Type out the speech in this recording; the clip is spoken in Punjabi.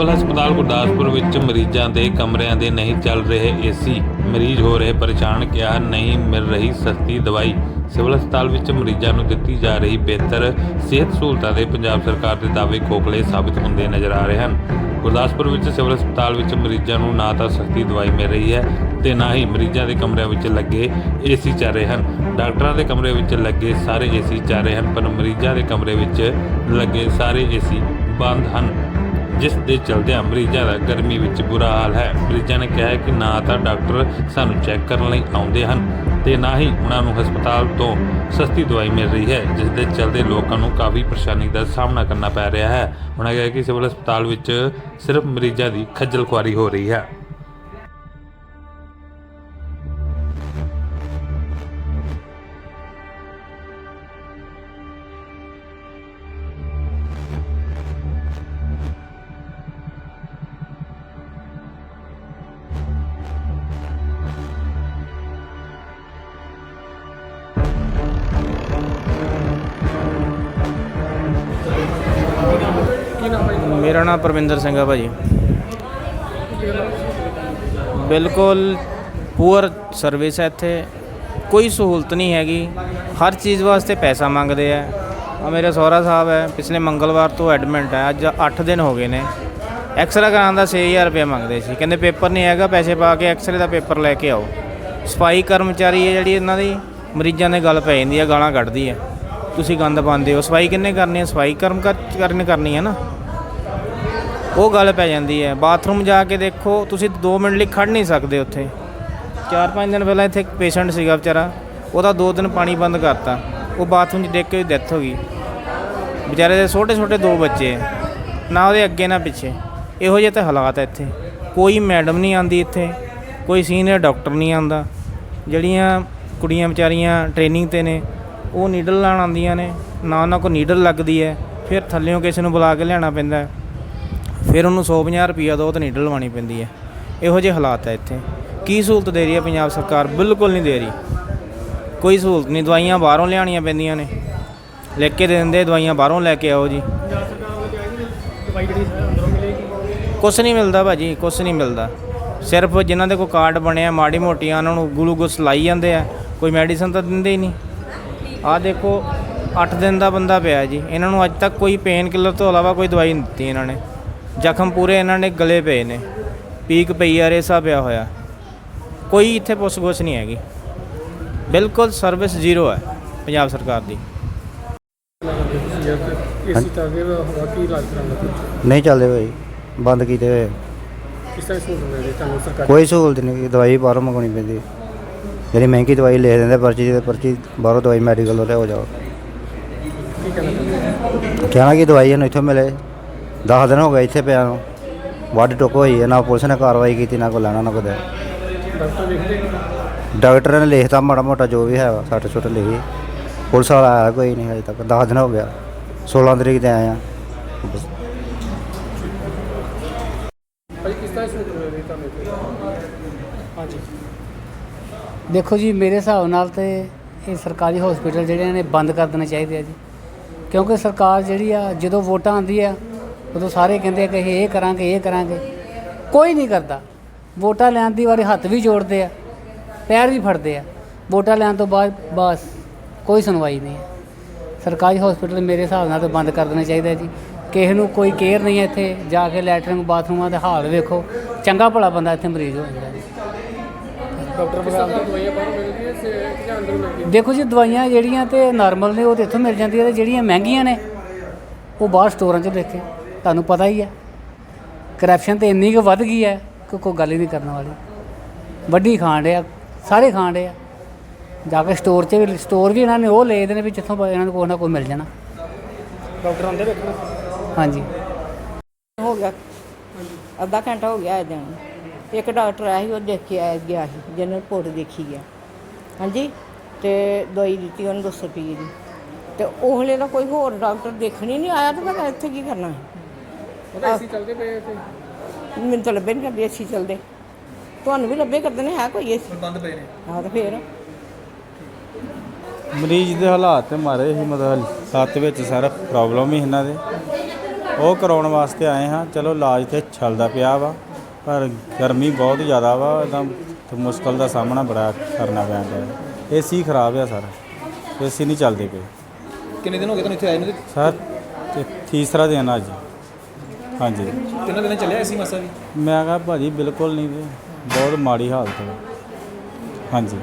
ਸਿਵਲ ਹਸਪਤਾਲ ਗੁਰਦਾਸਪੁਰ ਵਿੱਚ ਮਰੀਜ਼ਾਂ ਦੇ ਕਮਰਿਆਂ ਦੇ ਨਹੀਂ ਚੱਲ ਰਹੇ ਏਸੀ। ਮਰੀਜ਼ ਹੋ ਰਹੇ ਪਰੇਸ਼ਾਨ, ਕਿਹਾ, ਨਹੀਂ ਮਿਲ ਰਹੀ ਸਸਤੀ ਦਵਾਈ। ਸਿਵਲ ਹਸਪਤਾਲ ਵਿੱਚ ਮਰੀਜ਼ਾਂ ਨੂੰ ਦਿੱਤੀ ਜਾ ਰਹੀ ਬਿਹਤਰ ਸਿਹਤ ਸਹੂਲਤਾਂ ਦੇ ਪੰਜਾਬ ਸਰਕਾਰ ਦੇ ਦਾਅਵੇ ਖੋਖਲੇ ਸਾਬਿਤ ਹੁੰਦੇ ਨਜ਼ਰ ਆ ਰਹੇ ਹਨ। ਗੁਰਦਾਸਪੁਰ ਵਿੱਚ ਸਿਵਲ ਹਸਪਤਾਲ ਵਿੱਚ ਮਰੀਜ਼ਾਂ ਨੂੰ ਨਾ ਤਾਂ ਸਸਤੀ ਦਵਾਈ ਮਿਲ ਰਹੀ ਹੈ ਤੇ ਨਾ ਹੀ ਮਰੀਜ਼ਾਂ ਦੇ ਕਮਰਿਆਂ ਵਿੱਚ ਲੱਗੇ ਏਸੀ ਚੱਲ ਰਹੇ ਹਨ। ਡਾਕਟਰਾਂ ਦੇ ਕਮਰੇ ਵਿੱਚ ਲੱਗੇ ਸਾਰੇ ਏਸੀ ਚੱਲ ਰਹੇ ਹਨ, ਪਰ ਮਰੀਜ਼ਾਂ ਦੇ ਕਮਰੇ ਵਿੱਚ ਲੱਗੇ ਸਾਰੇ ਏਸੀ ਬੰਦ ਹਨ। ਜਿਸ ਦੇ ਚਲਦਿਆਂ ਮਰੀਜ਼ਾਂ ਦਾ ਗਰਮੀ ਵਿੱਚ ਬੁਰਾ ਹਾਲ ਹੈ। ਮਰੀਜ਼ਾਂ ਨੇ ਕਿਹਾ ਹੈ ਕਿ ਨਾ ਤਾਂ ਡਾਕਟਰ ਸਾਨੂੰ ਚੈੱਕ ਕਰਨ ਲਈ ਆਉਂਦੇ ਹਨ ਤੇ ਨਾ ਹੀ ਉਹਨਾਂ ਨੂੰ ਹਸਪਤਾਲ ਤੋਂ ਸਸਤੀ ਦਵਾਈ ਮਿਲ ਰਹੀ ਹੈ, ਜਿਸ ਦੇ ਚਲਦੇ ਲੋਕਾਂ ਨੂੰ ਕਾਫੀ ਪਰੇਸ਼ਾਨੀ ਦਾ ਸਾਹਮਣਾ ਕਰਨਾ ਪੈ ਰਿਹਾ ਹੈ। ਉਹਨਾਂ ਕਿਹਾ ਕਿ ਸਿਵਲ ਹਸਪਤਾਲ ਵਿੱਚ ਸਿਰਫ ਮਰੀਜ਼ਾਂ ਦੀ ਖੱਜਲ ਖੁਆਰੀ ਹੋ ਰਹੀ ਹੈ। ਮੇਰਾ ਨਾਮ ਪਰਵਿੰਦਰ ਸਿੰਘ ਆ ਭਾਜੀ। ਬਿਲਕੁਲ ਪੂਅਰ ਸਰਵਿਸ ਹੈ ਇੱਥੇ। ਕੋਈ ਸਹੂਲਤ ਨਹੀਂ ਹੈਗੀ। ਹਰ ਚੀਜ਼ ਵਾਸਤੇ ਪੈਸਾ ਮੰਗਦੇ ਆ। ਆ ਮੇਰੇ ਸਹੁਰਾ ਸਾਹਿਬ ਹੈ, ਪਿਛਲੇ ਮੰਗਲਵਾਰ ਤੋਂ ਐਡਮਿਟ ਹੈ, ਅੱਜ 8 ਦਿਨ ਹੋ ਗਏ ਨੇ। ਐਕਸਰੇ ਕਰਾਉਣ ਦਾ 6000 ਰੁਪਏ ਮੰਗਦੇ ਸੀ। ਕਹਿੰਦੇ ਪੇਪਰ ਨਹੀਂ ਹੈਗਾ, ਪੈਸੇ ਪਾ ਕੇ ਐਕਸਰੇ ਦਾ ਪੇਪਰ ਲੈ ਕੇ ਆਓ। ਸਫ਼ਾਈ ਕਰਮਚਾਰੀ ਹੈ ਜਿਹੜੀ ਇਹਨਾਂ ਦੀ, ਮਰੀਜ਼ਾਂ ਦੇ ਗੱਲ ਪੈ ਜਾਂਦੀ ਹੈ, ਗਾਲਾਂ ਕੱਢਦੀ ਹੈ। ਤੁਸੀਂ ਗੰਦ ਪਾਉਂਦੇ ਹੋ। ਸਫ਼ਾਈ ਕਿੰਨੇ ਕਰਨੀ ਹੈ? ਸਫ਼ਾਈ ਕਰਮ ਕਰਨ ਕਰਨੀ ਹੈ ਨਾ। ਉਹ ਗੱਲ ਪੈ ਜਾਂਦੀ ਹੈ। ਬਾਥਰੂਮ ਜਾ ਕੇ ਦੇਖੋ, ਤੁਸੀਂ 2 ਮਿੰਟ ਲਈ ਖੜ ਨਹੀਂ ਸਕਦੇ ਉੱਥੇ। 4-5 ਦਿਨ ਪਹਿਲਾਂ ਇੱਥੇ ਇੱਕ ਪੇਸ਼ੈਂਟ ਸੀਗਾ ਵਿਚਾਰਾ, ਉਹਦਾ 2 ਦਿਨ ਪਾਣੀ ਬੰਦ ਕਰਤਾ। ਉਹ ਬਾਥਰੂਮ 'ਚ ਡਿੱਗ ਕੇ ਡੈਥ ਹੋ ਗਈ। ਵਿਚਾਰੇ ਦੇ ਛੋਟੇ ਛੋਟੇ ਦੋ ਬੱਚੇ ਨਾ ਉਹਦੇ ਅੱਗੇ ਨਾ ਪਿੱਛੇ। ਇਹੋ ਜਿਹੇ ਤਾਂ ਹਾਲਾਤ ਹੈ ਇੱਥੇ। ਕੋਈ ਮੈਡਮ ਨਹੀਂ ਆਂਦੀ ਇੱਥੇ। ਕੋਈ ਸੀਨੀਅਰ ਡਾਕਟਰ ਨਹੀਂ ਆਂਦਾ ਜਿਹੜੀਆਂ ਕੁੜੀਆਂ ਵਿਚਾਰੀਆਂ ਟ੍ਰੇਨਿੰਗ ਤੇ ਨੇ, ਉਹ ਨੀਡਲ ਲਾਣ ਆਉਂਦੀਆਂ ਨੇ। ਨਾ ਉਹਨਾਂ ਕੋਲ ਨੀਡਲ ਲੱਗਦੀ ਹੈ। ਫਿਰ ਥੱਲਿਓਂ ਕਿਸੇ ਨੂੰ ਬੁਲਾ ਕੇ ਲਿਆਉਣਾ ਪੈਂਦਾ ਫਿਰ ਉਹਨੂੰ 150 ਰੁਪਈਆ ਦੋ ਤੇ ਨੀਡਲ ਲਵਾਉਣੀ ਪੈਂਦੀ ਹੈ। ਇਹੋ ਜਿਹੇ ਹਾਲਾਤ ਹੈ ਇੱਥੇ। ਕੀ ਸਹੂਲਤ ਦੇ ਰਹੀ ਹੈ ਪੰਜਾਬ ਸਰਕਾਰ? ਬਿਲਕੁਲ ਨਹੀਂ ਦੇ ਰਹੀ। ਕੋਈ ਸਹੂਲਤ ਨਹੀਂ। ਦਵਾਈਆਂ ਬਾਹਰੋਂ ਲਿਆਉਣੀਆਂ ਪੈਂਦੀਆਂ ਨੇ। ਲਿਖ ਕੇ ਦੇ ਦਿੰਦੇ, ਦਵਾਈਆਂ ਬਾਹਰੋਂ ਲੈ ਕੇ ਆਓ ਜੀ। ਕੁਛ ਨਹੀਂ ਮਿਲਦਾ ਭਾਜੀ, ਕੁਛ ਨਹੀਂ ਮਿਲਦਾ। ਸਿਰਫ ਜਿਨ੍ਹਾਂ ਦੇ ਕੋਈ ਕਾਰਡ ਬਣਿਆ ਮਾੜੀ ਮੋਟੀਆਂ ਉਹਨਾਂ ਨੂੰ ਗਲੂਕੋਸ ਲਾਈ ਜਾਂਦੇ ਆ, ਕੋਈ ਮੈਡੀਸਨ ਤਾਂ ਦਿੰਦੇ ਹੀ ਨਹੀਂ। ਆਹ ਦੇਖੋ 8 ਦਿਨ ਦਾ ਬੰਦਾ ਪਿਆ ਜੀ। ਇਹਨਾਂ ਨੂੰ ਅੱਜ ਤੱਕ ਕੋਈ ਪੇਨ ਕਿਲਰ ਤੋਂ ਇਲਾਵਾ ਕੋਈ ਦਵਾਈ ਨਹੀਂ ਦਿੱਤੀ ਇਹਨਾਂ ਨੇ। ਜ਼ਖਮ ਪੂਰੇ ਇਹਨਾਂ ਨੇ ਗਲੇ ਪਏ ਨੇ। ਪੀਕ ਪਈ ਆ ਰੇਸਾ ਪਿਆ ਹੋਇਆ। ਕੋਈ ਇੱਥੇ ਪੁੱਛ-ਗੁੱਛ ਨਹੀਂ ਹੈਗੀ। ਬਿਲਕੁਲ ਸਰਵਿਸ ਜ਼ੀਰੋ ਹੈ ਪੰਜਾਬ ਸਰਕਾਰ ਦੀ। ਏਸੀ ਤਾਂ ਅਗੇ ਹਵਾ ਕੀ ਇਲਾਜ ਕਰਾਉਂਦਾ ਨਹੀਂ ਚੱਲਦੇ ਭਾਈ ਬੰਦ ਕੀਤੇ ਹੋਏ ਆ। ਕਿਸ ਤਰ੍ਹਾਂ ਸਹੂਲਤ ਮਿਲ ਰਹੀ ਤੁਹਾਨੂੰ ਸਰਕਾਰ? ਕੋਈ ਸਹੂਲਤ ਨਹੀਂ ਦਵਾਈ ਬਾਹਰੋਂ ਮੰਗਾਉਣੀ ਪੈਂਦੀ ਹੈ। ਜਿਹੜੀ ਮਹਿੰਗੀ ਦਵਾਈ ਲਿਖ ਦਿੰਦੇ ਪਰਚੀ ਤੇ ਪਰਚੀ ਬਾਹਰੋਂ ਦਵਾਈ ਮੈਡੀਕਲ ਤੋਂ ਲਿਆਓ ਜਾਓ। ਕੀ ਕਹਿਣਾ ਚਾਹੁੰਦੇ ਹੋ? ਕਹਿਣਾ ਕਿ ਦਵਾਈ ਇਹਨੂੰ ਇੱਥੋਂ ਮਿਲੇ। 10 ਦਿਨ ਹੋ ਗਏ ਇੱਥੇ ਪਿਆ ਨੂੰ। ਵੱਢ ਟੁੱਕ ਹੋਈ ਹੈ ਨਾ ਪੁਲਿਸ ਨੇ ਕਾਰਵਾਈ ਕੀਤੀ ਨਾ ਕੋਈ ਲੈਣਾ ਨਾ ਕੋਈ ਦੇਣਾ। ਡਾਕਟਰ ਦੇਖਦੇ ਨੇ ਡਾਕਟਰ ਨੇ ਲਿਖਤਾ ਮਾੜਾ ਮੋਟਾ ਜੋ ਵੀ ਹੈ ਸੱਟ ਸੁੱਟ ਲਿਖੀ। ਪੁਲਿਸ ਵਾਲਾ ਆਇਆ ਕੋਈ ਨਹੀਂ ਹਜੇ ਤੱਕ। 10 ਦਿਨ ਹੋ ਗਿਆ। 16 ਤਰੀਕ ਤੇ ਆਏ ਆ। ਬਸ ਭਾਈ ਕਿਸ ਤਰ੍ਹਾਂ ਸਹੂਲਤ ਮਿਲ ਰਹੀ ਤੁਹਾਨੂੰ ਇੱਥੇ? ਹਾਂਜੀ। ਦੇਖੋ ਜੀ ਮੇਰੇ ਹਿਸਾਬ ਨਾਲ ਤੇ ਇਹ ਸਰਕਾਰੀ ਹਸਪੀਟਲ ਜਿਹੜੇ ਨੇ ਬੰਦ ਕਰ ਦੇਣੇ ਚਾਹੀਦੇ ਆ ਜੀ। ਕਿਉਂਕਿ ਸਰਕਾਰ ਜਿਹੜੀ ਆ ਜਦੋਂ ਵੋਟਾਂ ਆਉਂਦੀ ਆ ਉਦੋਂ ਸਾਰੇ ਕਹਿੰਦੇ ਆ ਕਿ ਅਸੀਂ ਇਹ ਕਰਾਂਗੇ ਇਹ ਕਰਾਂਗੇ। ਕੋਈ ਨਹੀਂ ਕਰਦਾ। ਵੋਟਾਂ ਲੈਣ ਦੀ ਵਾਰੀ ਹੱਥ ਵੀ ਜੋੜਦੇ ਆ ਪੈਰ ਵੀ ਫੜਦੇ ਆ। ਵੋਟਾਂ ਲੈਣ ਤੋਂ ਬਾਅਦ ਬਸ ਕੋਈ ਸੁਣਵਾਈ ਨਹੀਂ ਸਰਕਾਰੀ ਹਸਪੀਟਲ ਮੇਰੇ ਹਿਸਾਬ ਨਾਲ ਤਾਂ ਬੰਦ ਕਰ ਦੇਣੇ ਚਾਹੀਦੇ ਜੀ। ਕਿਸੇ ਨੂੰ ਕੋਈ ਕੇਅਰ ਨਹੀਂ ਹੈ ਇੱਥੇ। ਜਾ ਕੇ ਲੈਟਰਿੰਗ ਬਾਥਰੂਮਾਂ ਦੇ ਹਾਲ ਵੇਖੋ। ਚੰਗਾ ਭਲਾ ਬੰਦਾ ਇੱਥੇ ਮਰੀਜ਼ ਹੋ ਜਾਂਦਾ ਜੀ। ਡਾਕਟਰ ਦੇਖੋ ਜੀ ਦਵਾਈਆਂ ਜਿਹੜੀਆਂ ਤੇ ਨਾਰਮਲ ਨੇ ਉਹ ਤੇ ਇੱਥੋਂ ਮਿਲ ਜਾਂਦੀਆਂ ਤੇ ਜਿਹੜੀਆਂ ਮਹਿੰਗੀਆਂ ਨੇ ਉਹ ਬਾਹਰ ਸਟੋਰਾਂ 'ਚ ਦੇਖੇ। ਤੁਹਾਨੂੰ ਪਤਾ ਹੀ ਹੈ। ਕਰਪਸ਼ਨ ਤੇ ਇੰਨੀ ਕੁ ਵੱਧ ਗਈ ਹੈ ਕਿ ਕੋਈ ਗੱਲ ਹੀ ਨਹੀਂ ਕਰਨ ਵਾਲੀ। ਵੱਡੀ ਖਾਣ ਡਿਆ ਸਾਰੇ ਖਾਣ ਡਿਆ ਜਾ ਕੇ ਸਟੋਰ 'ਚ ਵੀ ਸਟੋਰ ਵੀ ਇਹਨਾਂ ਨੇ ਉਹ ਲਏ ਦੇ ਨੇ ਵੀ ਜਿੱਥੋਂ ਇਹਨਾਂ ਨੂੰ ਕੋਈ ਨਾ ਕੋਈ ਮਿਲ ਜਾਣਾ। ਡਾਕਟਰ ਆਉਂਦੇ ਵੇਖਣ? ਹਾਂਜੀ। ਹੋ ਗਿਆ। ਅੱਧਾ ਘੰਟਾ ਹੋ ਗਿਆ ਇਹਦੇ ਨੂੰ ਇੱਕ ਡਾਕਟਰ ਆਇਆ ਸੀ ਉਹ ਦੇਖ ਕੇ ਆਇਆ ਗਿਆ ਸੀ ਜਿਹਨੇ ਰਿਪੋਰਟ ਦੇਖੀ ਗਿਆ ਹਾਂਜੀ? ਤੇ ਦਵਾਈ ਦਿੱਤੀ ਉਹਨੂੰ 200 ਰੁਪਏ ਦੀ ਤੇ ਉਹ ਵੇਲੇ ਦਾ ਕੋਈ ਹੋਰ ਡਾਕਟਰ ਦੇਖਣ ਹੀ ਨਹੀਂ ਆਇਆ ਤੇ ਮੈਂ ਇੱਥੇ ਕੀ ਕਰਨਾ? ਉਹਦਾ ਏਸੀ ਚੱਲਦੇ ਪਏ ਇੱਥੇ? ਮੈਨੂੰ ਤਾਂ ਲੱਭੇ ਨਹੀਂ ਕਰਦੇ ਏਸੀ ਚੱਲਦੇ। ਤੁਹਾਨੂੰ ਵੀ ਲੱਭੇ ਕਰਦੇ ਨੇ ਹੈ ਕੋਈ ਏਸੀ ਬੰਦ ਪਏ ਨੇ। ਹਾਂ ਤੇ ਫੇਰ? ਮਰੀਜ਼ ਦੇ ਹਾਲਾਤ ਤੇ ਮਾਰੇ ਸੀ ਮਤਲਬ ਸੱਤ ਵਿੱਚ ਸਾਰਾ ਪ੍ਰੋਬਲਮ ਹੀ ਇਹਨਾਂ ਦੇ। ਉਹ ਕਰਾਉਣ ਵਾਸਤੇ ਆਏ ਹਾਂ। ਚਲੋ ਇਲਾਜ ਤੇ ਚੱਲਦਾ ਪਿਆ ਵਾ ਪਰ ਗਰਮੀ ਬਹੁਤ ਜ਼ਿਆਦਾ ਵਾ ਇਹਦਾ ਮੁਸ਼ਕਲ ਦਾ ਸਾਹਮਣਾ ਬੜਾ ਕਰਨਾ ਪੈਂਦਾ ਏਸੀ ਖਰਾਬ ਆ ਸਰ। ਏਸੀ ਨਹੀਂ ਚੱਲਦੇ ਪਏ। ਕਿੰਨੇ ਦਿਨ ਹੋ ਗਏ ਤੁਹਾਨੂੰ ਇੱਥੇ ਆਏ ਨੂੰ ਤੇ? ਸਰ ਤੇ ਤੀਸਰਾ ਦਿਨ ਆ ਅੱਜ। ਹਾਂਜੀ। ਕਿੰਨੇ ਦਿਨ ਚੱਲਿਆ ਐਸੀ ਮਸਾ ਵੀ? ਮੈਂ ਕਿਹਾ ਭਾਜੀ ਬਿਲਕੁਲ ਨਹੀਂ ਜੀ ਬਹੁਤ ਮਾੜੀ ਹਾਲਤ ਹੈ। ਹਾਂਜੀ।